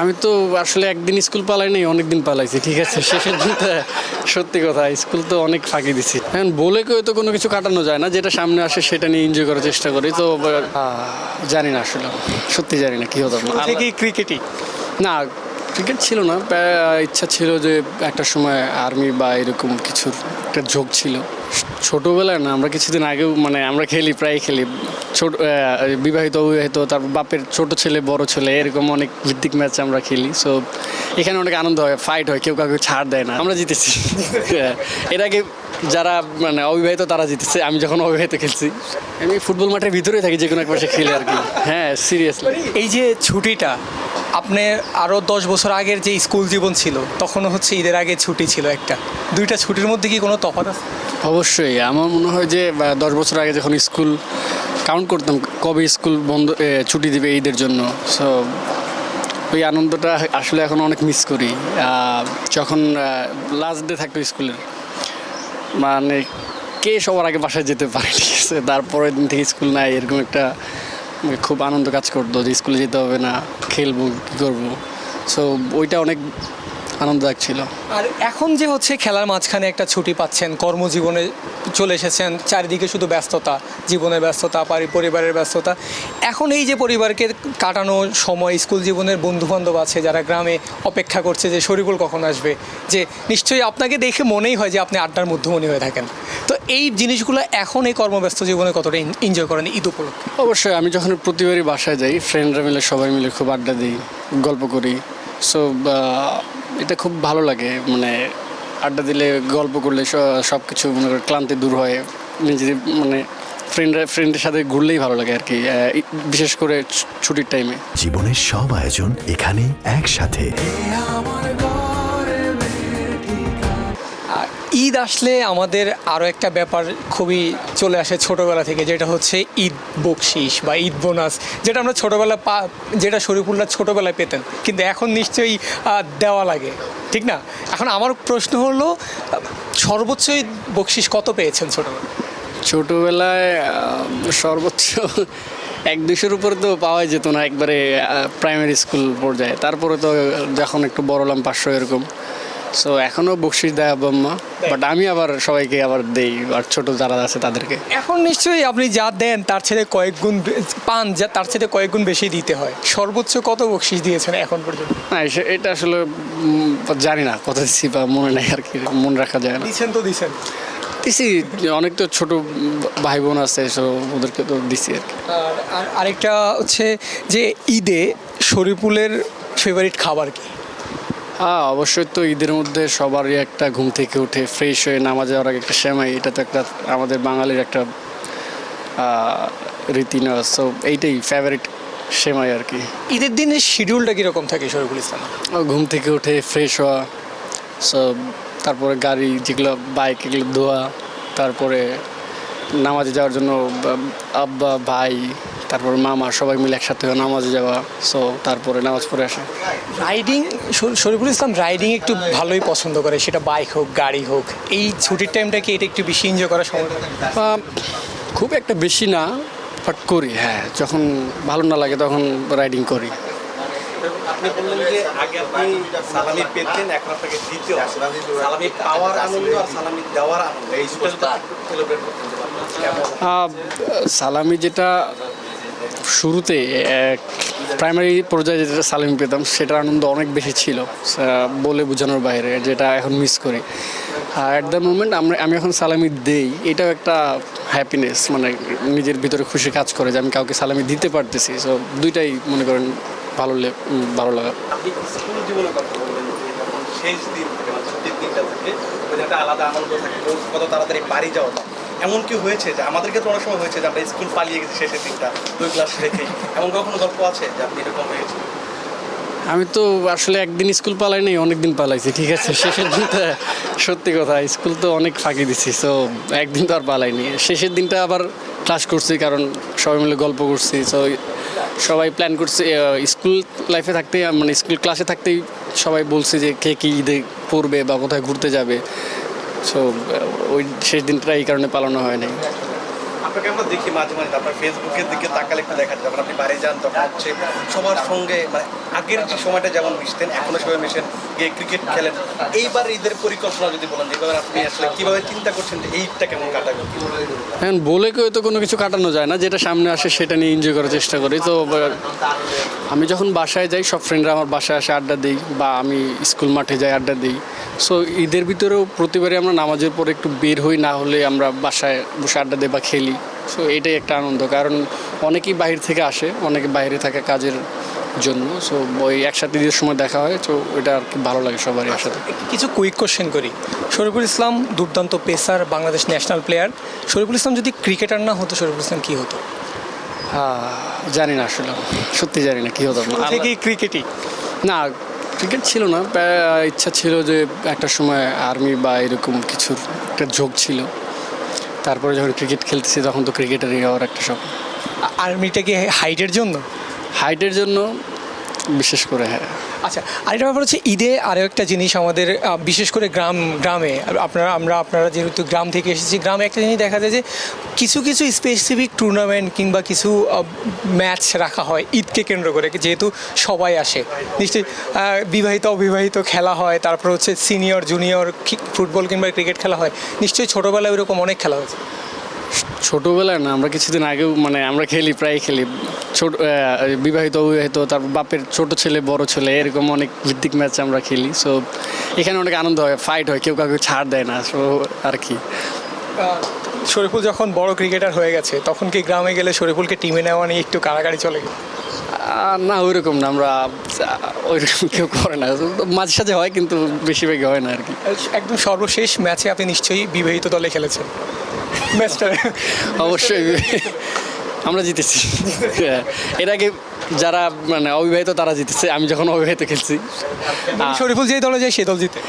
আমি তো আসলে একদিন স্কুল পালাই নাই অনেক দিন পালাইছি ঠিক আছে? শেষের দিনটা সত্যি কথা স্কুল তো অনেক ফাঁকি দিছি। এখন বলে কেউ তো কোনো কিছু কাটানো যায় না যেটা সামনে আসে সেটা নিয়ে এনজয় করার চেষ্টা করি তো জানি না আসলে সত্যি জানি না কি হতো ক্রিকেটই না ক্রিকেট ছিল না ইচ্ছা ছিল যে একটা সময় আর্মি বা এরকম কিছুর একটা ঝোঁক ছিল। ছোটোবেলায় না, আমরা কিছুদিন আগেও মানে আমরা খেলি প্রায় খেলি। ছোট বিবাহিত, অবিবাহিত, তারপর বাপের ছোট ছেলে, বড় ছেলে, এরকম অনেক ভিত্তিক ম্যাচ আমরা খেলি। সো এখানে অনেক আনন্দ হয় ফাইট হয়, কেউ কাউকে ছাড় দেয় না, আমরা জিতেছি। এর আগে যারা মানে অবিবাহিত তারা জিতেছে, আমি যখন অবিবাহিত খেলছি। আমি ফুটবল মাঠের ভিতরে থাকি যে কোনো এক পাশে খেলি আর কি। হ্যাঁ সিরিয়াসলি এই যে ছুটিটা আপনি আরও দশ বছর আগের যে স্কুল জীবন ছিল, তখনও হচ্ছে ঈদের আগে ছুটি ছিল একটা। দুইটা ছুটির মধ্যে কি কোনো তফাৎ আছে? অবশ্যই। আমার মনে হয় যে দশ বছর আগে যখন স্কুল কাউন্ট করতাম, কবে স্কুল বন্ধ ছুটি দিবে ঈদের জন্য সো ওই আনন্দটা আসলে এখন অনেক মিস করি। যখন লাস্ট ডে থাকতো স্কুলের মানে কে সবার আগে বাসায় যেতে পারে ঠিক আছে তারপরের দিন থেকে স্কুল নাই, এরকম একটা খুব আনন্দ কাজ করতো যে স্কুলে যেতে হবে না, খেলব, কী করব। সো ওইটা অনেক আনন্দদায়ক ছিল। আর এখন যে হচ্ছে খেলার মাঝখানে একটা ছুটি পাচ্ছেন, কর্মজীবনে চলে এসেছেন, চারিদিকে শুধু ব্যস্ততা, জীবনের ব্যস্ততা, পারি পরিবারের ব্যস্ততা। এখন এই যে পরিবারকে কাটানো সময়, স্কুল জীবনের বন্ধু বান্ধব আছে যারা গ্রামে অপেক্ষা করছে যে শরীফুল কখন আসবে, যে নিশ্চয়ই আপনাকে দেখে মনেই হয় যে আপনি আড্ডার মধ্যমণি হয়ে থাকেন। তো এই জিনিসগুলো এখন এই কর্মব্যস্ত জীবনে কতটা এনজয় করেন ঈদ উপলক্ষে? অবশ্যই আমি যখন প্রতিবারই বাসায় যাই ফ্রেন্ডরা মিলে সবাই মিলে খুব আড্ডা দিই গল্প করি। সো এটা খুব ভালো লাগে মানে আড্ডা দিলে গল্প করলে সব কিছু মনে করে ক্লান্তি দূর হয়। নিজেদের মানে ফ্রেন্ডরা ফ্রেন্ডের সাথে ঘুরলেই ভালো লাগে আর কি বিশেষ করে ছুটির টাইমে জীবনের সব আয়োজন এখানে একসাথে। ঈদ আসলে আমাদের আরও একটা ব্যাপার খুবই চলে আসে ছোটোবেলা থেকে, যেটা হচ্ছে ঈদ বকশিস বা ঈদ বোনাস, যেটা আমরা ছোটোবেলা পা, যেটা শরীফুল্লাহ ছোটোবেলায় পেতেন। কিন্তু এখন নিশ্চয়ই দেওয়া লাগে, ঠিক না? এখন আমার প্রশ্ন হলো, সর্বোচ্চ বকশিস কত পেয়েছেন ছোটোবেলায়? ছোটোবেলায় সর্বোচ্চ এক দুশোর উপরে তো পাওয়াই যেত না একবারে প্রাইমারি স্কুল পর্যায়ে। তারপরে তো যখন একটু বড় হলাম পাঁচশো এরকম। সো এখনও বকশিস দেয় আব্বা বাট আমি আবার সবাইকে আবার দেই আর ছোট যারা আছে তাদেরকে। এখন নিশ্চয়ই আপনি যা দেন তার ছেড়ে কয়েক গুণ পান যা তার ছেড়ে কয়েক গুণ বেশি দিতে হয়। সর্বোচ্চ কত বকশিস দিয়েছেন এখন পর্যন্ত? না এটা আসলে জানি না কত দিচ্ছি বা মনে নেই আর কি মনে রাখা যায় না। দিচ্ছেন তো দিচ্ছেন। দিছি অনেক তো ছোট ভাই বোন আছে সো ওদেরকে তো দিছি আর কি। আর আরেকটা হচ্ছে যে ঈদে শরীফুলের ফেভারিট খাবার কি? হ্যাঁ অবশ্যই তো ঈদের মধ্যে সবারই একটা ঘুম থেকে উঠে ফ্রেশ হয়ে নামাজ যাওয়ার আগে একটা সেমাই এটা তো একটা আমাদের বাঙালির একটা রীতি না সো এইটাই ফেভারিট সেমাই আর কি। ঈদের দিনের শিডিউলটা কীরকম থাকে শরীফুল ইসলাম? ঘুম থেকে উঠে ফ্রেশ হওয়া সো তারপরে গাড়ি যেগুলো বাইক এগুলো ধোয়া তারপরে নামাজে যাওয়ার জন্য আব্বা ভাই তারপর মামা সবাই মিলে একসাথে নামাজে যাওয়া সো তারপরে নামাজ পড়ে আসা। রাইডিং শরীফুল ইসলাম রাইডিং একটু ভালোই পছন্দ করে সেটা বাইক হোক গাড়ি হোক। এই ছুটির টাইমটা কি এটা একটু বেশি এনজয় করার সময়? খুব একটা বেশি না বাট করি হ্যাঁ। যখন ভালো না লাগে তখন রাইডিং করি। আপনি বললেন যে আগে আপনি সালামি পেতেন এখন আপনাকে দিতে সালামি পাওয়ার আনন্দ আর সালামি দেওয়ার আনন্দ এই সেলিব্রেট করতে পারবেন কেমন আহ, সালামি যেটা শুরুতে প্রাইমারি পর্যায়ে যেটা সালামি পেতাম, সেটার আনন্দ অনেক বেশি ছিল বলে বোঝানোর বাইরে, যেটা এখন মিস করি। অ্যাট দ্য মোমেন্ট আমরা, আমি এখন সালামি দেই, এটাও একটা হ্যাপিনেস মানে নিজের ভিতরে খুশি কাজ করে যে আমি কাউকে সালামি দিতে পারতেছি। সো দুইটাই মনে করেন ভালো ভালো লাগা। আলাদা আনন্দ থাকে কত তাড়াতাড়ি বাড়ি যাওয়া এমন কি হয়েছে যে আমাদের ক্ষেত্রে অনেক সময় হয়েছে যে আমরা স্কুল পালিয়ে গেছি শেষের দিনটা দুই ক্লাস রেখে এমন কখনো গল্প আছে যে আপনি এরকম হয়েছে? আমি তো আসলে একদিন স্কুল পালাই নাই অনেক দিন পালাইছি, ঠিক আছে? শেষের দিনটা সত্যি কথা, স্কুল তো অনেক ফাঁকি দিছি সো একদিন তো আর পালাইনি। শেষের দিনটা আবার ক্লাস করছি, কারণ সবাই মিলে গল্প করছি সো সবাই প্ল্যান করছে স্কুল লাইফে থাকতে মানে স্কুল ক্লাসে থাকতেই সবাই বলছে যে কে কী ঈদে পড়বে বা কোথায় ঘুরতে যাবে। সো ওই শেষ দিনটা এই কারণে পালানো হয় নাই। আপনাকে আমরা দেখি মাঝে মাঝে, আপনার ফেসবুকের দিকে তাকালে একটু দেখা যায়। যখন আপনি বাইরে যান, তখন হচ্ছে সবার সঙ্গে মানে আগের যে সময়টা যেমন মিশতেন, এখনও সবাই মিশেন। গিয়ে ক্রিকেট খেলেন। এইবার ঈদের পরিকল্পনা যদি বলেন যেভাবে আপনি আসলে কীভাবে চিন্তা করছেন যে ঈদটা কেমন কাটাবেন এখন বলে কেউ তো কোনো কিছু কাটানো যায় না, যেটা সামনে আসে সেটা নিয়ে এনজয় করার চেষ্টা করি। তো, আমি যখন বাসায় যাই, সব ফ্রেন্ডরা আমার বাসায় আসে, আড্ডা দিই বা আমি স্কুল মাঠে যাই, আড্ডা দিই। সো ঈদের ভিতরেও প্রতিবারই আমরা নামাজের পরে একটু বের হই, না হলে আমরা বাসায় বসে আড্ডা দিই বা খেলি। সো এটাই একটা আনন্দ। কারণ অনেকেই বাইরে থেকে আসে, অনেকে বাইরে থাকে কাজের জন্য সো ওই একসাথে ঈদের সময় দেখা হয় তো এটা আর কি ভালো লাগে সবারই একসাথে। কিছু কুইক কোশ্চেন করি। শরীফুল ইসলাম দুর্দান্ত pacer Bangladesh national player Shariful Islam যদি ক্রিকেটার না হতো শরীফুল ইসলাম কী হতো? আহ, জানি না আসলে সত্যি জানি না কী হতো। ক্রিকেটই না ক্রিকেট ছিল না ইচ্ছা ছিল যে একটা সময় আর্মি বা এরকম কিছুর একটা ঝোঁক ছিল। তারপরে যখন ক্রিকেট খেলতেছি তখন তো ক্রিকেটারই হওয়ার একটা শখ আর্মিটা কি হাইটের জন্য? হাইটের জন্য বিশেষ করে হ্যাঁ। আচ্ছা আরেকটা ব্যাপার হচ্ছে ঈদে আরও একটা জিনিস আমাদের বিশেষ করে গ্রাম, গ্রামে, আপনারা, আমরা, আপনারা যেহেতু গ্রাম থেকে এসেছি, গ্রামে একটা জিনিস দেখা যায় যে কিছু কিছু স্পেসিফিক টুর্নামেন্ট কিংবা কিছু ম্যাচ রাখা হয় ঈদকে কেন্দ্র করে, যেহেতু সবাই আসে। নিশ্চয়ই বিবাহিত, অবিবাহিত খেলা হয়, তারপর হচ্ছে সিনিয়র জুনিয়র ফুটবল কিংবা ক্রিকেট খেলা হয়। নিশ্চয়ই ছোটোবেলায় ওইরকম অনেক খেলা হয়েছে। ছোটোবেলায় না, আমরা কিছুদিন আগেও মানে আমরা খেলি প্রায় খেলি। ছোট বিবাহিত, অবিবাহিত, তারপর বাপের ছোট ছেলে, বড় ছেলে, এরকম অনেক ভিত্তিক ম্যাচ আমরা খেলি। সো এখানে অনেক আনন্দ হয় ফাইট হয়, কেউ কাউকে ছাড় দেয় না সো আর কি। শরীফুল যখন বড় ক্রিকেটার হয়ে গেছে, তখন কি গ্রামে গেলে শরীফুলকে টিমে নেওয়া নিয়ে একটু কারাগারি চলে গেল? না ওইরকম না আমরা ওইরকম কেউ করে না। মাঝে সাঝে হয় কিন্তু বেশিরভাগই হয় না আর কি। একদম সর্বশেষ ম্যাচে আপনি নিশ্চয়ই বিবাহিত দলে খেলেছেন। ম্যাচটা অবশ্যই। আমরা জিতেছি। এর আগে যারা মানে অবিবাহিত তারা জিতেছে। আমি যখন অবিবাহিত খেলছি। শরীফুল যেই দলে যায় সেই দল জিতে।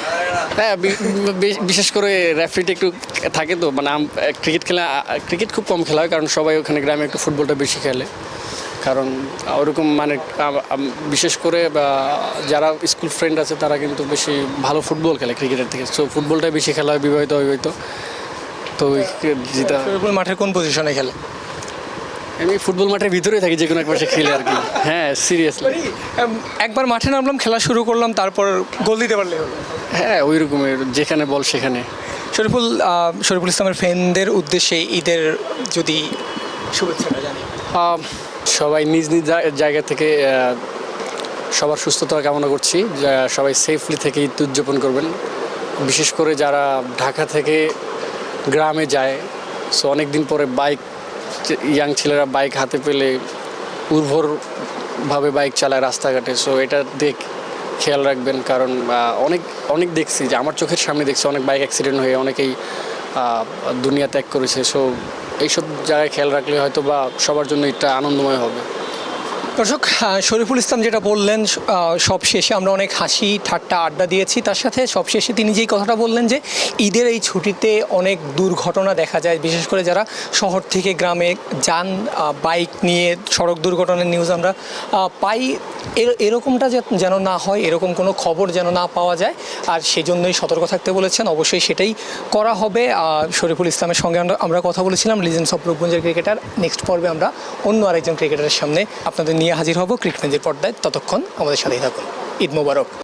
হ্যাঁ বিশেষ করে রেফারিটা একটু থাকে তো। মানে ক্রিকেট খেলা ক্রিকেট খুব কম খেলা হয় কারণ সবাই ওখানে গ্রামে একটু ফুটবলটা বেশি খেলে। কারণ ওরকম মানে বিশেষ করে যারা স্কুল ফ্রেন্ড আছে তারা কিন্তু বেশি ভালো ফুটবল খেলে ক্রিকেটের থেকে। সো ফুটবলটাই বেশি খেলা হয় বিবাহিত অবিবাহিত তো জিতা মাঠের কোন পজিশনে খেলে? আমি ফুটবল মাঠের ভিতরেই থাকি যে কোনো এক পাশে খেলে আর কি। হ্যাঁ সিরিয়াসলি একবার মাঠে নামলাম খেলা শুরু করলাম তারপর গোল দিতে পারলে হ্যাঁ ওই রকমের যেখানে বল সেখানে। শরীফুল শরীফুল ইসলামের ফ্যানদের উদ্দেশ্যে ঈদের যদি শুভেচ্ছাটা জানি সবাই নিজ নিজ জায়গা থেকে সবার সুস্থতা কামনা করছি। সবাই সেফলি থেকে ঈদ উদযাপন করবেন। বিশেষ করে যারা ঢাকা থেকে গ্রামে যায় সো অনেক দিন পরে বাইক ইয়াং ছেলেরা বাইক হাতে পেলে উর্বরভাবে বাইক চালায় রাস্তাঘাটে। সো এটা দেখ, খেয়াল রাখবেন কারণ অনেক অনেক দেখছি যে, আমার চোখের সামনে দেখছি অনেক বাইক অ্যাক্সিডেন্ট হয়ে অনেকেই দুনিয়া ত্যাগ করেছে। সো এইসব জায়গায় খেয়াল রাখলে হয়তো বা সবার জন্য এটা আনন্দময় হবে। দর্শক শরীফুল ইসলাম যেটা বললেন সব শেষে আমরা অনেক হাসি, ঠাট্টা আড্ডা দিয়েছি। তার সাথে সব শেষে তিনি যেই কথাটা বললেন যে, ঈদের এই ছুটিতে অনেক দুর্ঘটনা দেখা যায়। বিশেষ করে যারা শহর থেকে গ্রামে যান বাইক নিয়ে সড়ক দুর্ঘটনার নিউজ আমরা পাই। এর- এরকমটা যেন না হয়, এরকম কোনো খবর যেন না পাওয়া যায়। আর সেজন্যই সতর্ক থাকতে বলেছেন। অবশ্যই সেটাই করা হবে। শরীফুল ইসলামের সঙ্গে আমরা আমরা কথা বলেছিলাম লিজেন্স অফ রূপগঞ্জের ক্রিকেটার নেক্সট পর্বে আমরা অন্য আরেকজন ক্রিকেটারের সামনে আপনাদের নিয়ে হাজির হব। ক্রিকেটের পর্দায় ততক্ষণ আমাদের সাথেই থাকুন। ঈদ মোবারক।